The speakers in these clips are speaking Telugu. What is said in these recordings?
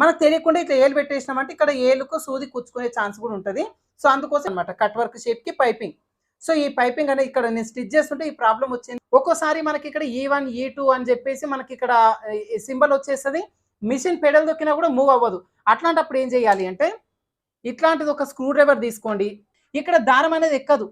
మనకు తెలియకుండా ఇట్లా ఏలు పెట్టేసినామంటే ఇక్కడ ఏలుకు సూది కూర్చుకునే ఛాన్స్ కూడా ఉంటుంది. సో అందుకోసం అనమాట కట్ వర్క్ షేప్కి పైపింగ్ సో ఈ పైపింగ్ అనేది ఇక్కడ నేను స్టిచ్ చేస్తుంటే ఈ ప్రాబ్లం వచ్చింది. ఒక్కోసారి మనకి ఇక్కడ ఈ వన్ ఈ టూ అని చెప్పేసి మనకి ఇక్కడ సింబల్ వచ్చేస్తుంది. మిషన్ పెడల్ దొక్కినా కూడా మూవ్ అవ్వదు. అట్లాంటప్పుడు ఏం చేయాలి అంటే ఇట్లాంటిది ఒక స్క్రూ డ్రైవర్ తీసుకోండి. ఇక్కడ దారం అనేది ఎక్కదు.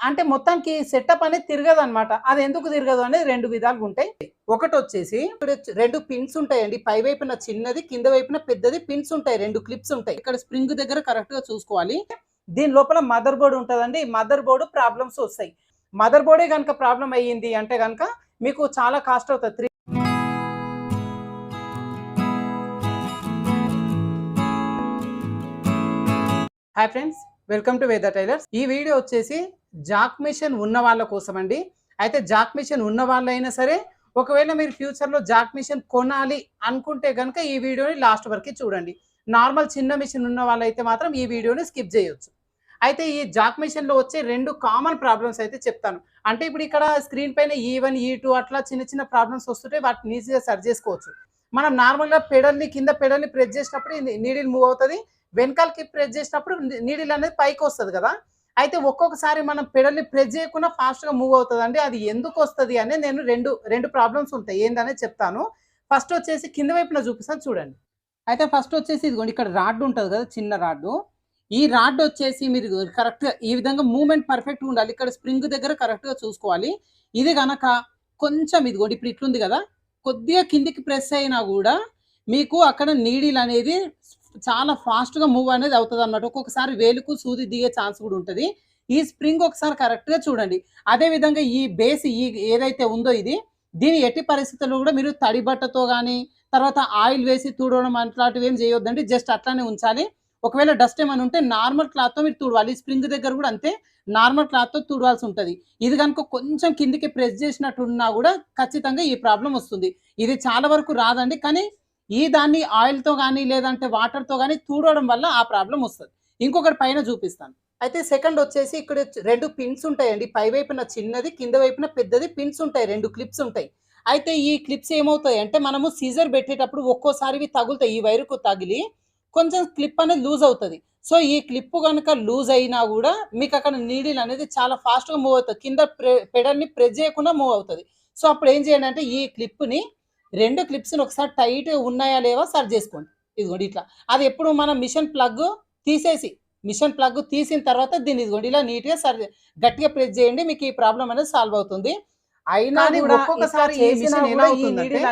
అంటే మొత్తానికి సెటప్ అనేది తిరగదు అనమాట అది ఎందుకు తిరగదు అనేది రెండు విధాలుగా ఉంటాయి. ఒకటి వచ్చేసి ఇక్కడ రెండు పిన్స్ ఉంటాయండి. పై వైపున చిన్నది కింద వైపున పెద్దది పిన్స్ ఉంటాయి. రెండు క్లిప్స్ ఉంటాయి. ఇక్కడ స్ప్రింగ్ దగ్గర కరెక్ట్గా చూసుకోవాలి. దీని లోపల మదర్ బోర్డు ఉంటుందండి. మదర్ బోర్డు ప్రాబ్లమ్స్ వస్తాయి. మదర్ బోర్డే కనుక ప్రాబ్లం అయ్యింది అంటే కనుక మీకు చాలా కాస్ట్ అవుతుంది. Three hi friends welcome to Veda Tailors. ఈ వీడియో వచ్చేసి జాక్ మిషన్ ఉన్న వాళ్ళ కోసం అండి అయితే జాక్ మిషన్ ఉన్న వాళ్ళైనా సరే ఒకవేళ మీరు ఫ్యూచర్లో జాక్ మిషన్ కొనాలి అనుకుంటే కనుక ఈ వీడియోని లాస్ట్ వరకు చూడండి. నార్మల్ చిన్న మిషన్ ఉన్న వాళ్ళైతే మాత్రం ఈ వీడియోని స్కిప్ చేయొచ్చు. అయితే ఈ జాక్ మిషన్లో వచ్చే రెండు కామన్ ప్రాబ్లమ్స్ అయితే చెప్తాను. అంటే ఇప్పుడు ఇక్కడ స్క్రీన్ పైన ఈ వన్ ఈ టూ అట్లా చిన్న చిన్న ప్రాబ్లమ్స్ వస్తుంటే వాటిని ఈజీగా సర్చ్ చేసుకోవచ్చు. మనం నార్మల్గా పెడల్ని కింద పెడల్ని ప్రెస్ చేసినప్పుడు నీడిల్ మూవ్ అవుతుంది. వెనకాలకి ప్రెస్ చేసినప్పుడు నీడిల్ అనేది పైకి వస్తుంది కదా. అయితే ఒక్కొక్కసారి మనం పెడల్ని ప్రెస్ చేయకుండా ఫాస్ట్గా మూవ్ అవుతుందండి. అది ఎందుకు వస్తుంది అని నేను రెండు రెండు ప్రాబ్లమ్స్ ఉంటాయి. ఏందనేది చెప్తాను. ఫస్ట్ వచ్చేసి కింద వైపున చూపిస్తాను చూడండి. అయితే ఫస్ట్ వచ్చేసి ఇదిగోండి ఇక్కడ రాడ్ ఉంటుంది కదా చిన్న రాడ్డు ఈ రాడ్ వచ్చేసి మీరు కరెక్ట్గా ఈ విధంగా మూమెంట్ పర్ఫెక్ట్గా ఉండాలి. ఇక్కడ స్ప్రింగ్ దగ్గర కరెక్ట్గా చూసుకోవాలి. ఇది కనుక కొంచెం ఇదిగోండి ఇప్పుడు ఇట్లుంది కదా కొద్దిగా కిందికి ప్రెస్ అయినా కూడా మీకు అక్కడ నీడిల్ అనేది చాలా ఫాస్ట్గా మూవ్ అనేది అవుతుంది అన్నట్టు ఒక్కొక్కసారి వేలుకు సూది దిగే ఛాన్స్ కూడా ఉంటుంది. ఈ స్ప్రింగ్ ఒకసారి కరెక్ట్గా చూడండి. అదే విధంగా ఈ బేస్ ఈ ఏదైతే ఉందో ఇది దీని ఎట్టి పరిస్థితుల్లో కూడా మీరు తడి బట్టతో కానీ తర్వాత ఆయిల్ వేసి తుడవడం అట్లాంటివి ఏం చేయొద్దండి. జస్ట్ అట్లానే ఉంచాలి. ఒకవేళ డస్ట్ ఏమైనా ఉంటే నార్మల్ క్లాత్తో మీరు తుడవాలి. స్ప్రింగ్ దగ్గర కూడా అంతే నార్మల్ క్లాత్తో తుడవాల్సి ఉంటుంది. ఇది కనుక కొంచెం కిందికి ప్రెస్ చేసినట్టు ఉన్నా కూడా ఖచ్చితంగా ఈ ప్రాబ్లం వస్తుంది. ఇది చాలా వరకు రాదండి. కానీ ఈ దాన్ని ఆయిల్తో కానీ లేదంటే వాటర్తో కానీ తూడవడం వల్ల ఆ ప్రాబ్లం వస్తుంది. ఇంకొకటి పైన చూపిస్తాను. అయితే సెకండ్ వచ్చేసి ఇక్కడ రెండు పిన్స్ ఉంటాయండి. పై వైపున చిన్నది కింద వైపున పెద్దది పిన్స్ ఉంటాయి. రెండు క్లిప్స్ ఉంటాయి. అయితే ఈ క్లిప్స్ ఏమవుతాయి అంటే మనము సీజర్ పెట్టేటప్పుడు ఒక్కోసారి ఇవి తగులుతాయి. ఈ వైరుకు తగిలి కొంచెం క్లిప్ అనేది లూజ్ అవుతుంది. సో ఈ క్లిప్ కనుక లూజ్ అయినా కూడా మీకు అక్కడ నీడిల్ అనేది చాలా ఫాస్ట్గా మూవ్ అవుతుంది. కింద పెడల్ని ప్రెస్ చేయకుండా మూవ్ అవుతుంది. సో అప్పుడు ఏం చేయండి అంటే ఈ క్లిప్ని రెండు క్లిప్స్ని ఒకసారి టైట్ ఉన్నాయా లేవా సర్చ్ చేసుకోండి. ఇదిగోండి ఇట్లా. అది ఎప్పుడు మనం మిషన్ ప్లగ్ తీసేసి మిషన్ ప్లగ్ తీసిన తర్వాత దీన్ని ఇదిగోండి ఇలా నీట్గా సర్ గట్టిగా ప్రెస్ చేయండి మీకు ఈ ప్రాబ్లం అనేది సాల్వ్ అవుతుంది. అయినా ఒక్కొక్కసారి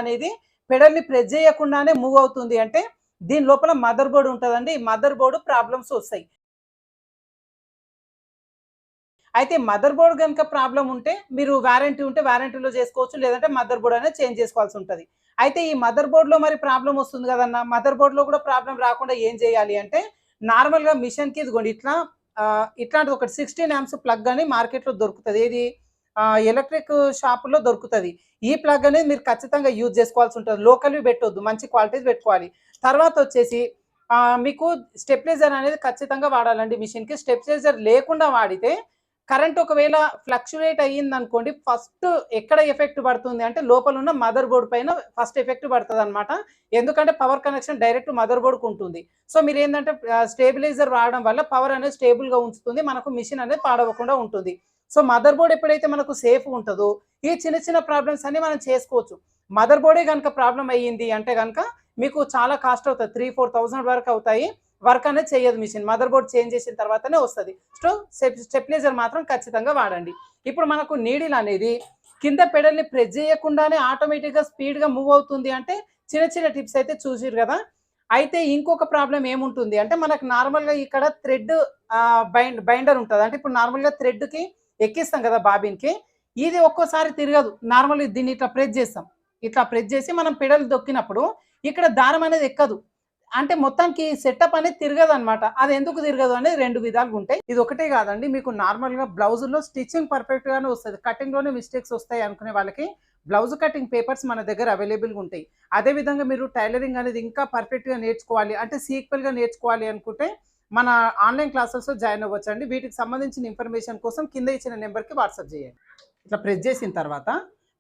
అనేది పెడల్ని ప్రెస్ చేయకుండానే మూవ్ అవుతుంది అంటే దీని లోపల మదర్ బోర్డు ఉంటుందండి. మదర్ బోర్డు ప్రాబ్లమ్స్ వస్తాయి. అయితే మదర్ బోర్డ్ కనుక ప్రాబ్లం ఉంటే మీరు వారంటీ ఉంటే వారంటీలో చేసుకోవచ్చు లేదంటే మదర్ బోర్డ్ అనేది చేంజ్ చేసుకోవాల్సి ఉంటుంది. అయితే ఈ మదర్ బోర్డ్లో మరి ప్రాబ్లం వస్తుంది కదన్న మదర్ బోర్డ్లో కూడా ప్రాబ్లం రాకుండా ఏం చేయాలి అంటే నార్మల్గా మిషన్కి ఇదిగోండి ఇట్లా ఇట్లాంటిది ఒకటి సిక్స్టీన్ యాంప్స్ ప్లగ్ అని మార్కెట్లో దొరుకుతుంది. ఏది? ఎలక్ట్రిక్ షాపులో దొరుకుతుంది. ఈ ప్లగ్ అనేది మీరు ఖచ్చితంగా యూజ్ చేసుకోవాల్సి ఉంటుంది. లోకల్వి పెట్టొద్దు మంచి క్వాలిటీ పెట్టుకోవాలి. తర్వాత వచ్చేసి మీకు స్టెప్లైజర్ అనేది ఖచ్చితంగా వాడాలండి మిషన్కి. స్టెప్లైజర్ లేకుండా వాడితే కరెంట్ ఒకవేళ ఫ్లక్చువేట్ అయ్యింది అనుకోండి ఫస్ట్ ఎక్కడ ఎఫెక్ట్ పడుతుంది అంటే లోపల ఉన్న మదర్ బోర్డ్ పైన ఫస్ట్ ఎఫెక్ట్ పడుతుంది అనమాట ఎందుకంటే పవర్ కనెక్షన్ డైరెక్ట్ మదర్ బోర్డ్కి ఉంటుంది. సో మీరు ఏంటంటే స్టేబిలైజర్ వాడడం వల్ల పవర్ అనేది స్టేబుల్గా ఉంచుతుంది మనకు మిషన్ అనేది పాడవకుండా ఉంటుంది. సో మదర్ బోర్డ్ ఎప్పుడైతే మనకు సేఫ్ ఉంటుందో ఈ చిన్న చిన్న ప్రాబ్లమ్స్ అన్ని మనం చేసుకోవచ్చు. మదర్ బోర్డే కనుక ప్రాబ్లం అయ్యింది అంటే కనుక మీకు చాలా కాస్ట్ అవుతుంది త్రీ ఫోర్ థౌసండ్ వరకు అవుతాయి. వర్క్ అనేది చేయదు మిషన్. మదర్ బోర్డ్ చేంజ్ చేసిన తర్వాతనే వస్తుంది. సో స్టెప్లైజర్ మాత్రం ఖచ్చితంగా వాడండి. ఇప్పుడు మనకు నీడిల్ అనేది కింద పెడల్ని ప్రెస్ చేయకుండానే ఆటోమేటిక్గా స్పీడ్గా మూవ్ అవుతుంది అంటే చిన్న చిన్న టిప్స్ అయితే చూసిరు కదా. అయితే ఇంకొక ప్రాబ్లం ఏముంటుంది అంటే మనకు నార్మల్గా ఇక్కడ థ్రెడ్ బైండ్ బైండర్ ఉంటుంది. అంటే ఇప్పుడు నార్మల్గా థ్రెడ్కి ఎక్కిస్తాం కదా బాబిన్కి. ఇది ఒక్కోసారి తిరగదు. నార్మల్గా దీన్ని ఇట్లా ప్రెస్ చేస్తాం. ఇట్లా ప్రెస్ చేసి మనం పెడలు దొక్కినప్పుడు ఇక్కడ దారం అనేది ఎక్కదు. అంటే మొత్తానికి సెటప్ అనేది తిరగదు అనమాట అది ఎందుకు తిరగదు అనేది రెండు విధాలుగా ఉంటాయి. ఇది ఒకటే కాదండి. మీకు నార్మల్గా బ్లౌజుల్లో స్టిచ్చింగ్ పర్ఫెక్ట్ గానే వస్తుంది. కటింగ్లోనే మిస్టేక్స్ వస్తాయి అనుకునే వాళ్ళకి బ్లౌజ్ కటింగ్ పేపర్స్ మన దగ్గర అవైలబుల్గా ఉంటాయి. అదే విధంగా మీరు టైలరింగ్ అనేది ఇంకా పర్ఫెక్ట్గా గా నేర్చుకోవాలి. అంటే సీక్వెల్గా నేర్చుకోవాలి అనుకుంటే మన ఆన్లైన్ క్లాసెస్ జాయిన్ అవ్వచ్చు అండి వీటికి సంబంధించిన ఇన్ఫర్మేషన్ కోసం కింద ఇచ్చిన నెంబర్కి వాట్సాప్ చేయండి. ఇట్లా ప్రెస్ చేసిన తర్వాత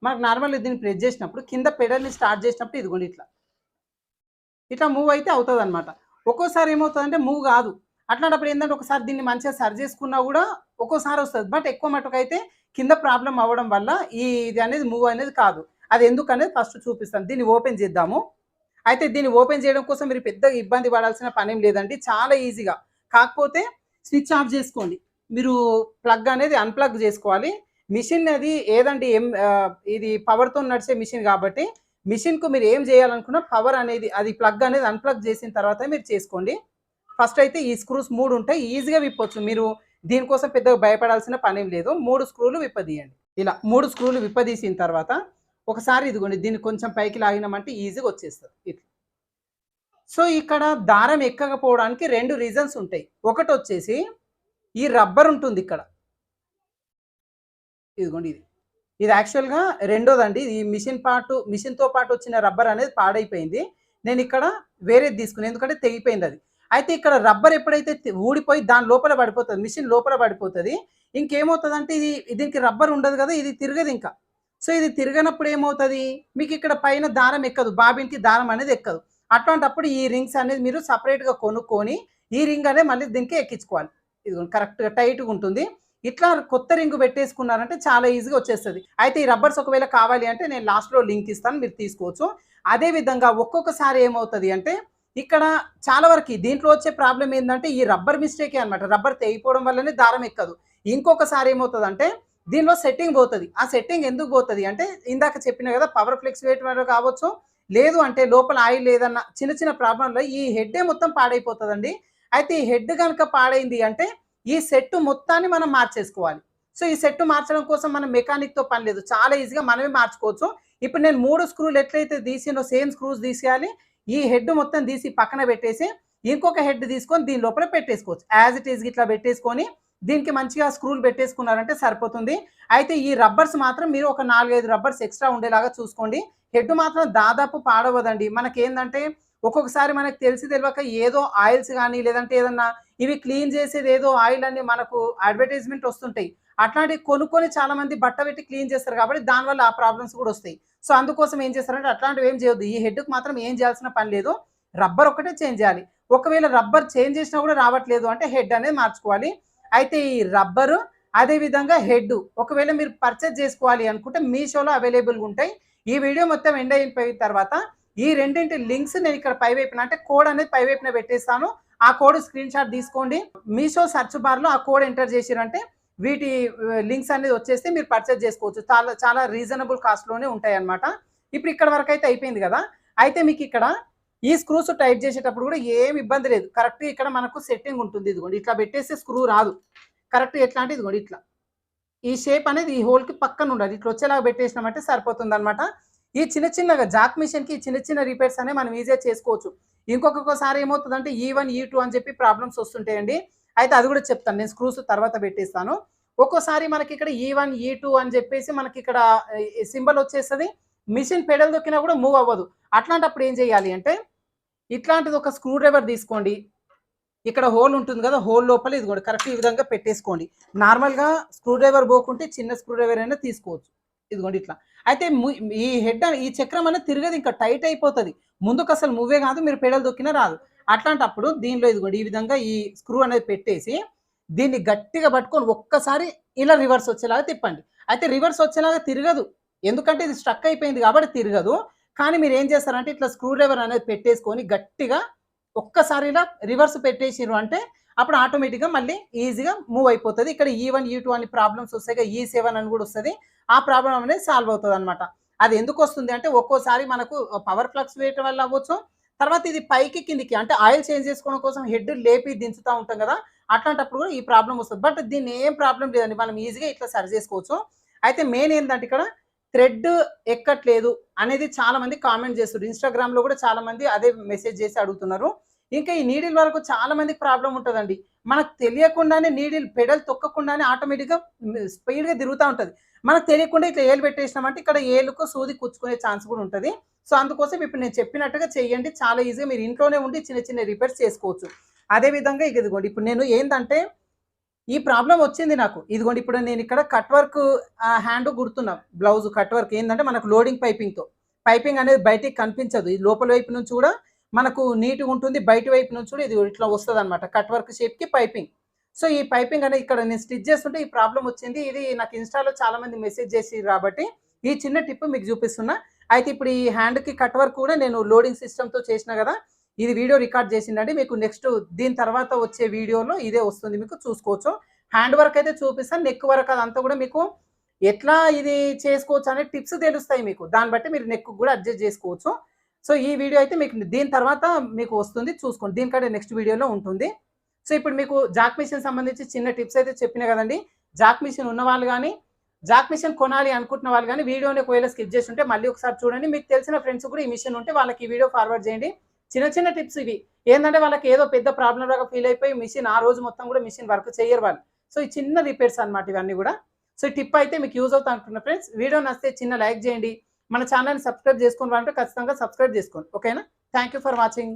మనకు నార్మల్గా దీన్ని ప్రెస్ చేసినప్పుడు కింద పెడల్ని స్టార్ట్ చేసినప్పుడు ఇదిగోండి ఇట్లా. ఇట్లా మూవ్ అయితే అవుతుంది అనమాట ఒక్కోసారి ఏమవుతుందంటే మూవ్ కాదు. అట్లాంటప్పుడు ఏంటంటే ఒకసారి దీన్ని మంచిగా సరి చేసుకున్నా కూడా ఒక్కోసారి వస్తుంది. బట్ ఎక్కువ మటుకు అయితే కింద ప్రాబ్లం అవ్వడం వల్ల ఈ ఇది అనేది మూవ్ అనేది కాదు. అది ఎందుకు అనేది ఫస్ట్ చూపిస్తాను. దీన్ని ఓపెన్ చేద్దాము. అయితే దీన్ని ఓపెన్ చేయడం కోసం మీరు పెద్ద ఇబ్బంది పడాల్సిన పని ఏం లేదండి. చాలా ఈజీగా కాకపోతే స్విచ్ ఆఫ్ చేసుకోండి. మీరు ప్లగ్ అనేది అన్ప్లగ్ చేసుకోవాలి. మిషన్ అది ఏదండి ఏం ఇది పవర్తో నడిచే మిషన్ కాబట్టి మిషన్కు మీరు ఏం చేయాలనుకున్నా పవర్ అనేది అది ప్లగ్ అనేది అన్ప్లగ్ చేసిన తర్వాత మీరు చేసుకోండి. ఫస్ట్ అయితే ఈ స్క్రూస్ మూడు ఉంటాయి ఈజీగా విప్పొచ్చు. మీరు దీనికోసం పెద్దగా భయపడాల్సిన పని ఏం లేదు. మూడు స్క్రూలు విప్పదీయండి. ఇలా మూడు స్క్రూలు విప్పదీసిన తర్వాత ఒకసారి ఇదిగోండి దీన్ని కొంచెం పైకి లాగినామంటే ఈజీగా వచ్చేస్తుంది. ఇట్లా. సో ఇక్కడ దారం ఎక్కకపోవడానికి రెండు రీజన్స్ ఉంటాయి. ఒకటి వచ్చేసి ఈ రబ్బర్ ఉంటుంది ఇక్కడ. ఇదిగోండి ఇది. ఇది యాక్చువల్గా రెండోదండి. ఈ మిషన్ పాటు మిషన్తో పాటు వచ్చిన రబ్బర్ అనేది పాడైపోయింది. నేను ఇక్కడ వేరేది తీసుకున్నాను ఎందుకంటే తెగిపోయింది అది. అయితే ఇక్కడ రబ్బర్ ఎప్పుడైతే ఊడిపోయి దాని లోపల పడిపోతుంది మిషన్ లోపల పడిపోతుంది ఇంకేమవుతుందంటే ఇది దీనికి రబ్బర్ ఉండదు కదా ఇది తిరగదు ఇంకా. సో ఇది తిరగనప్పుడు ఏమవుతుంది? మీకు ఇక్కడ పైన దారం ఎక్కదు బాబిన్కి దారం అనేది ఎక్కదు. అట్లాంటప్పుడు ఈ రింగ్స్ అనేది మీరు సపరేట్గా కొనుక్కొని ఈ రింగ్ అనేది మళ్ళీ దీనికి ఎక్కించుకోవాలి. ఇది కరెక్ట్గా టైట్గా ఉంటుంది. ఇట్లా కొత్త రింగ్ పెట్టేసుకున్నారంటే చాలా ఈజీగా వచ్చేస్తుంది. అయితే ఈ రబ్బర్స్ ఒకవేళ కావాలి అంటే నేను లాస్ట్లో లింక్ ఇస్తాను మీరు తీసుకోవచ్చు. అదే విధంగా ఒక్కొక్కసారి ఏమవుతుంది అంటే ఇక్కడ చాలా వరకు దీంట్లో వచ్చే ప్రాబ్లం ఏంటంటే ఈ రబ్బర్ మిస్టేకే అనమాట రబ్బర్ తెగిపోవడం వల్లనే దారం ఎక్కదు. ఇంకొకసారి ఏమవుతుంది అంటే దీనిలో సెట్టింగ్ పోతుంది. ఆ సెట్టింగ్ ఎందుకు పోతుంది అంటే ఇందాక చెప్పిన కదా పవర్ ఫ్లెక్స్ వేయటం కావచ్చు లేదు అంటే లోపల ఆయిల్ లేదన్న చిన్న చిన్న ప్రాబ్లంలో ఈ హెడ్డే మొత్తం పాడైపోతుందండి. అయితే ఈ హెడ్ కనుక పాడైంది అంటే ఈ సెట్ మొత్తాన్ని మనం మార్చేసుకోవాలి. సో ఈ సెట్ మార్చడం కోసం మనం మెకానిక్తో పని లేదు. చాలా ఈజీగా మనమే మార్చుకోవచ్చు. ఇప్పుడు నేను మూడు స్క్రూలు ఎట్లయితే తీసినో సేమ్ స్క్రూస్ తీసేయాలి. ఈ హెడ్ మొత్తం తీసి పక్కన పెట్టేసి ఇంకొక హెడ్ తీసుకొని దీని లోపల పెట్టేసుకోవచ్చు. యాజ్ ఇట్ ఈజ్ ఇట్లా పెట్టేసుకొని దీనికి మంచిగా స్క్రూలు పెట్టేసుకున్నారంటే సరిపోతుంది. అయితే ఈ రబ్బర్స్ మాత్రం మీరు ఒక నాలుగైదు రబ్బర్స్ ఎక్స్ట్రా ఉండేలాగా చూసుకోండి. హెడ్ మాత్రం దాదాపు పాడవదండి. మనకేందంటే ఒక్కొక్కసారి మనకు తెలిసి తెలియక ఏదో ఆయిల్స్ కానీ లేదంటే ఏదన్నా ఇవి క్లీన్ చేసేది ఏదో ఆయిల్ అని మనకు అడ్వర్టైజ్మెంట్ వస్తుంటాయి. అట్లాంటివి కొనుక్కొని చాలా మంది బట్ట పెట్టి క్లీన్ చేస్తారు కాబట్టి దానివల్ల ఆ ప్రాబ్లమ్స్ కూడా వస్తాయి. సో అందుకోసం ఏం చేస్తారంటే అట్లాంటివి ఏం చేయొద్దు. ఈ హెడ్కి మాత్రం ఏం చేయాల్సిన పని లేదు. రబ్బర్ ఒకటే చేంజ్ చేయాలి. ఒకవేళ రబ్బర్ చేంజ్ చేసినా కూడా రావట్లేదు అంటే హెడ్ అనేది మార్చుకోవాలి. అయితే ఈ రబ్బరు అదేవిధంగా హెడ్ ఒకవేళ మీరు పర్చేజ్ చేసుకోవాలి అనుకుంటే మీషోలో అవైలబుల్గా ఉంటాయి. ఈ వీడియో మొత్తం ఎండ్ అయిపోయిన తర్వాత ఈ రెండింటి లింక్స్ నేను ఇక్కడ పై వైపున అంటే కోడ్ అనేది పై వైపున పెట్టేస్తాను. ఆ కోడ్ స్క్రీన్ షాట్ తీసుకోండి. మీషో సర్చ్ బార్లో ఆ కోడ్ ఎంటర్ చేసిరంటే వీటి లింక్స్ అనేది వచ్చేస్తే మీరు పర్చేజ్ చేసుకోవచ్చు. చాలా చాలా రీజనబుల్ కాస్ట్లోనే ఉంటాయి అన్నమాట ఇప్పుడు ఇక్కడ వరకు అయితే అయిపోయింది కదా. అయితే మీకు ఇక్కడ ఈ స్క్రూస్ టైట్ చేసేటప్పుడు కూడా ఏం ఇబ్బంది లేదు. కరెక్ట్ ఇక్కడ మనకు సెట్టింగ్ ఉంటుంది. ఇదిగోండి ఇట్లా పెట్టేస్తే స్క్రూ రాదు. కరెక్ట్ ఎట్లా అంటే ఇదిగోండి ఇట్లా. ఈ షేప్ అనేది ఈ హోల్కి పక్కన ఉండాలి. ఇట్లా వచ్చేలాగా పెట్టేసినామంటే సరిపోతుంది అనమాట ఈ చిన్న చిన్నగా జాక్ మిషన్కి చిన్న చిన్న రిపేర్స్ అనేవి మనం ఈజీగా చేసుకోవచ్చు. ఇంకొకసారి ఏమవుతుందంటే ఈ వన్ ఈ టూ అని చెప్పి ప్రాబ్లమ్స్ వస్తుంటాయండి. అయితే అది కూడా చెప్తాను. నేను స్క్రూస్ తర్వాత పెట్టేస్తాను. ఒక్కోసారి మనకి ఇక్కడ ఈ వన్ ఈ టూ అని చెప్పేసి మనకి ఇక్కడ సింబల్ వచ్చేస్తుంది. మిషన్ పెడల్ దొక్కినా కూడా మూవ్ అవ్వదు. అట్లాంటప్పుడు ఏం చేయాలి అంటే ఇట్లాంటిది ఒక స్క్రూ డ్రైవర్ తీసుకోండి. ఇక్కడ హోల్ ఉంటుంది కదా హోల్ లోపల ఇది కూడా కరెక్ట్ ఈ విధంగా పెట్టేసుకోండి. నార్మల్గా స్క్రూ డ్రైవర్ పోకుంటే చిన్న స్క్రూ డ్రైవర్ అయినా తీసుకోవచ్చు. ఇదిగోండి ఇట్లా. అయితే ఈ హెడ్ ఈ చక్రం అనేది తిరగదు ఇంకా టైట్ అయిపోతుంది. ముందుకు అసలు మూవే కాదు మీరు పెడలు దొక్కినా రాదు. అట్లాంటప్పుడు దీనిలో ఇదిగోండి ఈ విధంగా ఈ స్క్రూ అనేది పెట్టేసి దీన్ని గట్టిగా పట్టుకొని ఒక్కసారి ఇలా రివర్స్ వచ్చేలాగా తిప్పండి. అయితే రివర్స్ వచ్చేలాగా తిరగదు. ఎందుకంటే ఇది స్ట్రక్ అయిపోయింది కాబట్టి తిరగదు. కానీ మీరు ఏం చేస్తారంటే ఇట్లా స్క్రూ డ్రైవర్ అనేది పెట్టేసుకొని గట్టిగా ఒక్కసారి ఇలా రివర్స్ పెట్టేసిరు అంటే అప్పుడు ఆటోమేటిక్గా మళ్ళీ ఈజీగా మూవ్ అయిపోతుంది. ఇక్కడ ఈ వన్ ఈ టూ అని ప్రాబ్లమ్స్ వస్తాయి ఈ సెవెన్ e అని కూడా వస్తుంది. ఆ ప్రాబ్లం అనేది సాల్వ్ అవుతుంది అనమాట అది ఎందుకు వస్తుంది అంటే ఒక్కోసారి మనకు పవర్ ఫ్లక్చువేట్ వల్ల అవ్వచ్చు. తర్వాత ఇది పైకి కిందికి అంటే ఆయిల్ చేంజ్ చేసుకోవడం కోసం హెడ్ లేపి దించుతూ ఉంటాం కదా అట్లాంటప్పుడు కూడా ఈ ప్రాబ్లం వస్తుంది. బట్ దీన్ని ఏం ప్రాబ్లం లేదండి. మనం ఈజీగా ఇట్లా సరి చేసుకోవచ్చు. అయితే మెయిన్ ఏంటంటే ఇక్కడ థ్రెడ్ ఎక్కట్లేదు అనేది చాలా మంది కామెంట్ చేస్తున్నారు. ఇన్స్టాగ్రామ్లో కూడా చాలా మంది అదే మెసేజ్ చేసి అడుగుతున్నారు. ఇంకా ఈ నీడిల్ వరకు చాలా మందికి ప్రాబ్లం ఉంటుందండి. మనకు తెలియకుండానే నీడిల్ పెడల్ తొక్కకుండానే ఆటోమేటిక్గా స్పీడ్గా తిరుగుతూ ఉంటుంది. మనకు తెలియకుండా ఇట్లా ఏలు పెట్టేసినామంటే ఇక్కడ ఏలుకు సూది కూర్చుకునే ఛాన్స్ కూడా ఉంటుంది. సో అందుకోసం ఇప్పుడు నేను చెప్పినట్టుగా చేయండి. చాలా ఈజీగా మీరు ఇంట్లోనే ఉండి చిన్న చిన్న రిపేర్స్ చేసుకోవచ్చు. అదే విధంగా ఇదిగోండి. ఇప్పుడు నేను ఏంటంటే ఈ ప్రాబ్లం వచ్చింది నాకు. ఇదిగోండి ఇప్పుడు నేను ఇక్కడ కట్ వర్క్ హ్యాండ్ గుర్తున్నా బ్లౌజ్ కట్ వర్క్ ఏంటంటే మనకు లోడింగ్ పైపింగ్తో పైపింగ్ అనేది బయటికి కనిపించదు. ఈ లోపల వైపు నుంచి కూడా మనకు నీట్గా ఉంటుంది బయట వైపు నుంచి కూడా ఇది ఇట్లా వస్తుంది అనమాట కట్ వర్క్ షేప్కి పైపింగ్ సో ఈ పైపింగ్ అనేది ఇక్కడ నేను స్టిచ్ చేస్తుంటే ఈ ప్రాబ్లం వచ్చింది. ఇది నాకు ఇన్స్టాలో చాలా మంది మెసేజ్ చేసి కాబట్టి ఈ చిన్న టిప్ మీకు చూపిస్తున్నా. అయితే ఇప్పుడు ఈ హ్యాండ్కి కట్ వర్క్ కూడా నేను లోడింగ్ సిస్టమ్తో చేసిన కదా ఇది వీడియో రికార్డ్ చేసిండీ మీకు నెక్స్ట్ దీని తర్వాత వచ్చే వీడియోలో ఇదే వస్తుంది. మీకు చూసుకోవచ్చు. హ్యాండ్ వర్క్ అయితే చూపిస్తాను. నెక్ వర్క్ అదంతా కూడా మీకు ఎట్లా ఇది చేసుకోవచ్చు అనే టిప్స్ తెలుస్తాయి మీకు. దాన్ని బట్టి మీరు నెక్ కూడా అడ్జస్ట్ చేసుకోవచ్చు. సో ఈ వీడియో అయితే మీకు దీని తర్వాత మీకు వస్తుంది. చూసుకోండి. దీనికంటే నెక్స్ట్ వీడియోలో ఉంటుంది. సో ఇప్పుడు మీకు జాక్ మిషన్ సంబంధించి చిన్న టిప్స్ అయితే చెప్పిన కదండి. జాక్ మిషన్ ఉన్న వాళ్ళు కానీ జాక్ మిషన్ కొనాలి అనుకుంటున్న వాళ్ళు కానీ వీడియోని ఒకవేళ స్కిప్ చేసి ఉంటే మళ్ళీ ఒకసారి చూడండి. మీకు తెలిసిన ఫ్రెండ్స్ కూడా ఈ మిషన్ ఉంటే వాళ్ళకి ఈ వీడియో ఫార్వర్డ్ చేయండి. చిన్న చిన్న టిప్స్ ఇవి. ఏంటంటే వాళ్ళకి ఏదో పెద్ద ప్రాబ్లం లాగా ఫీల్ అయిపోయి మిషన్ ఆ రోజు మొత్తం కూడా మిషన్ వర్క్ చేయరు వాళ్ళు. సో ఈ చిన్న రిపేర్స్ అన్నమాట ఇవన్నీ కూడా. సో ఈ టిప్ అయితే మీకు యూజ్ అవుతా అనుకున్న ఫ్రెండ్స్. వీడియో నచ్చితే చిన్న లైక్ చేయండి. మన ఛానల్ని సబ్స్క్రైబ్ చేసుకోవాలంటే ఖచ్చితంగా సబ్స్క్రైబ్ చేసుకోండి. ఓకేనా? Thank you for watching.